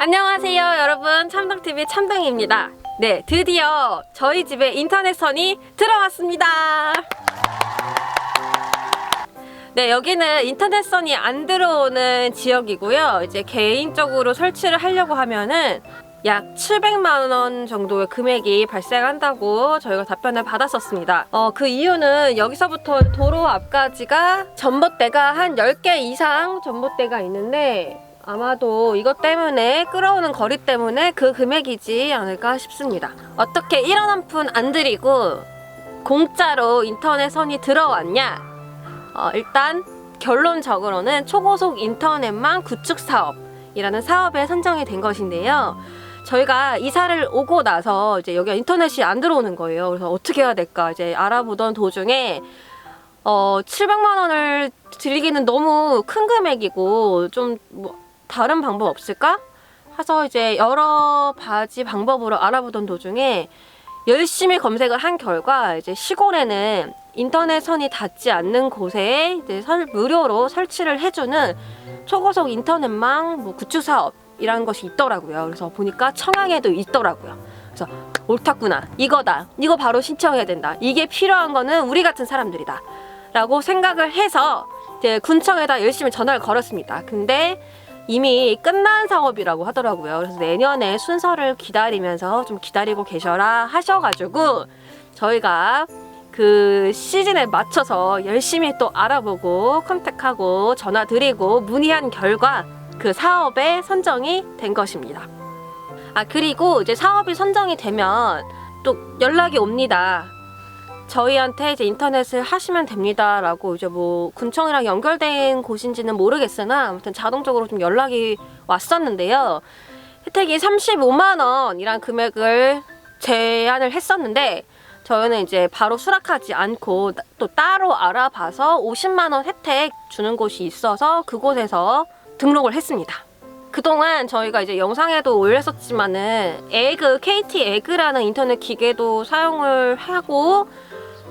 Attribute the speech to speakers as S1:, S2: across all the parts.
S1: 안녕하세요, 여러분. 참동TV 참동입니다. 네, 드디어 저희 집에 인터넷선이 들어왔습니다. 네, 여기는 인터넷선이 안 들어오는 지역이고요. 이제 개인적으로 설치를 하려고 하면은 약 700만 원 정도의 금액이 발생한다고 저희가 답변을 받았었습니다. 어, 그 이유는 여기서부터 도로 앞까지가 전봇대가 한 10개 이상 전봇대가 있는데 아마도 이것 때문에 끌어오는 거리 때문에 그 금액이지 않을까 싶습니다. 어떻게 1원 한 푼 안 들이고 공짜로 인터넷 선이 들어왔냐? 어, 일단 결론적으로는 초고속 인터넷망 구축 사업이라는 사업에 선정이 된 것인데요. 저희가 이사를 오고 나서 이제 여기 인터넷이 안 들어오는 거예요. 그래서 어떻게 해야 될까 이제 알아보던 도중에 어 700만 원을 드리기는 너무 큰 금액이고 좀뭐 다른 방법 없을까? 해서 이제 여러 가지 방법으로 알아보던 도중에 열심히 검색을 한 결과 이제 시골에는 인터넷 선이 닿지 않는 곳에 이제 설, 무료로 설치를 해주는 초고속 인터넷망 뭐 구축 사업이라는 것이 있더라고요. 그래서 보니까 청양에도 있더라고요. 그래서 옳았구나 이거다 이거 바로 신청해야 된다 이게 필요한 거는 우리 같은 사람들이다 라고 생각을 해서 이제 군청에다 열심히 전화를 걸었습니다. 근데 이미 끝난 사업이라고 하더라고요. 그래서 내년에 순서를 기다리면서 좀 기다리고 계셔라 하셔가지고 저희가 그 시즌에 맞춰서 열심히 또 알아보고 컨택하고 전화 드리고 문의한 결과 그 사업에 선정이 된 것입니다. 아 그리고 이제 사업이 선정이 되면 또 연락이 옵니다. 저희한테 이제 인터넷을 하시면 됩니다라고 이제 뭐 군청이랑 연결된 곳인지는 모르겠으나 아무튼 자동적으로 좀 연락이 왔었는데요. 혜택이 35만 원이란 금액을 제안을 했었는데 저희는 이제 바로 수락하지 않고 또 따로 알아봐서 50만 원 혜택 주는 곳이 있어서 그곳에서 등록을 했습니다. 그동안 저희가 이제 영상에도 올렸었지만은 에그 KT 에그라는 인터넷 기계도 사용을 하고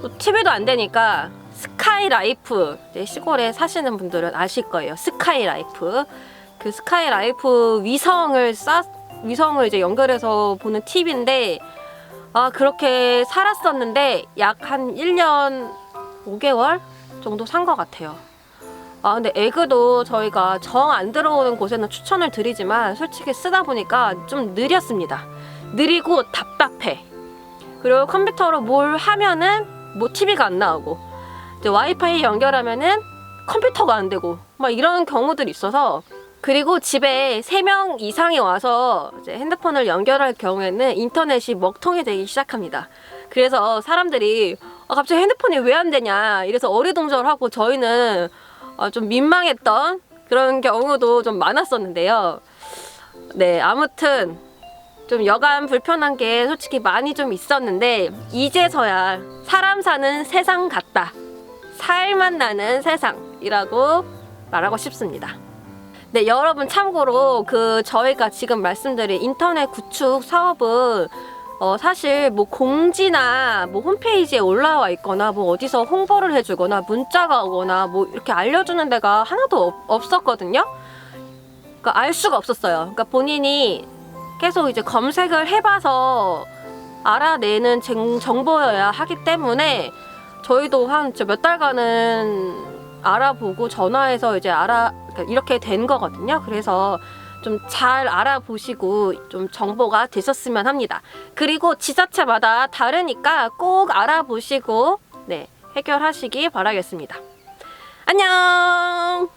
S1: 또 TV도 안 되니까 스카이라이프 시골에 사시는 분들은 아실 거예요. 스카이라이프 그 스카이라이프 위성을 쌓 위성을 이제 연결해서 보는 TV인데 아 그렇게 살았었는데 약 한 1년 5개월 정도 산 것 같아요. 아 근데 에그도 저희가 정 안 들어오는 곳에는 추천을 드리지만 솔직히 쓰다 보니까 좀 느렸습니다. 느리고 답답해. 그리고 컴퓨터로 뭘 하면은 뭐 TV가 안 나오고 이제 와이파이 연결하면은 컴퓨터가 안 되고 막 이런 경우들이 있어서 그리고 집에 3명 이상이 와서 이제 핸드폰을 연결할 경우에는 인터넷이 먹통이 되기 시작합니다. 그래서 사람들이 아, 갑자기 핸드폰이 왜 안 되냐 이래서 어리둥절하고 저희는 어, 좀 민망했던 그런 경우도 좀 많았었는데요. 네, 아무튼 좀 여간 불편한 게 솔직히 많이 좀 있었는데 이제서야 사람 사는 세상 같다. 살만 나는 세상이라고 말하고 싶습니다. 네, 여러분 참고로 그 저희가 지금 말씀드린 인터넷 구축 사업은 어, 사실 뭐 공지나 뭐 홈페이지에 올라와 있거나 뭐 어디서 홍보를 해주거나 문자가 오거나 뭐 이렇게 알려주는 데가 하나도 없, 없었거든요. 그러니까 알 수가 없었어요. 그러니까 본인이 계속 이제 검색을 해봐서 알아내는 정- 정보여야 하기 때문에 저희도 한 몇 달간은 알아보고 전화해서 이제 알아 그러니까 이렇게 된 거거든요. 그래서 좀 잘 알아보시고 좀 정보가 되셨으면 합니다. 그리고 지자체마다 다르니까 꼭 알아보시고 네 해결하시기 바라겠습니다. 안녕.